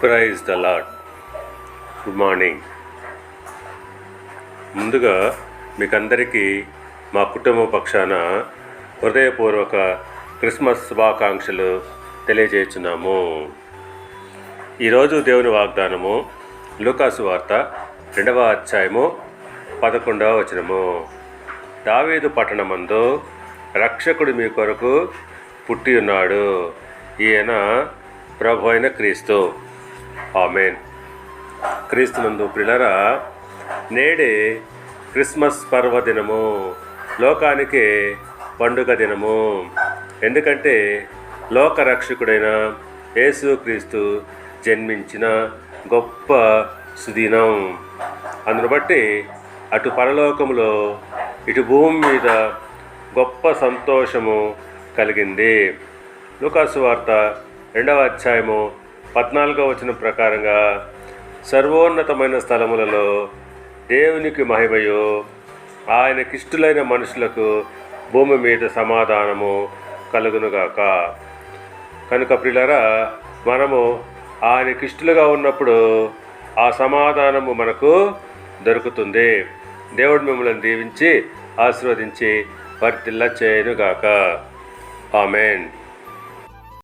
Praise the Lord good morning ముందుగా మీకు అందరికీ మా కుటుంబ పక్షాన హృదయపూర్వక క్రిస్మస్ శుభాకాంక్షలు తెలియజేస్తున్నాము. ఈరోజు దేవుని వాగ్దానము లూకాసు వార్త రెండవ అధ్యాయము పదకొండవ వచనము. దావేదు పట్టణమందు రక్షకుడు మీ కొరకు పుట్టి ఉన్నాడు. ఈయన ప్రభు అయిన క్రీస్తు. ఆమెన్. క్రీస్తునందు ప్రిలరా నేడే క్రిస్మస్ పర్వదినము లోకానికి పండుగ దినము. ఎందుకంటే లోకరక్షకుడైన యేసుక్రీస్తు జన్మించిన గొప్ప సుదినం. అందును బట్టి అటు పరలోకములో ఇటు భూమి మీద గొప్ప సంతోషము కలిగింది. లుకాసు వార్త రెండవ అధ్యాయము పద్నాలుగో వచనం ప్రకారంగా సర్వోన్నతమైన స్థలములలో దేవునికి మహిమయు ఆయనకిష్టులైన మనుషులకు భూమి మీద సమాధానము కలుగునుగాక. కనుక ప్రిలరా మనము ఆయనకిష్టులుగా ఉన్నప్పుడు ఆ సమాధానము మనకు దొరుకుతుంది. దేవుడు మిమ్మల్ని దీవించి ఆశీర్వదించి వర్తిల్లా చేయనుగాక. ఆమెన్.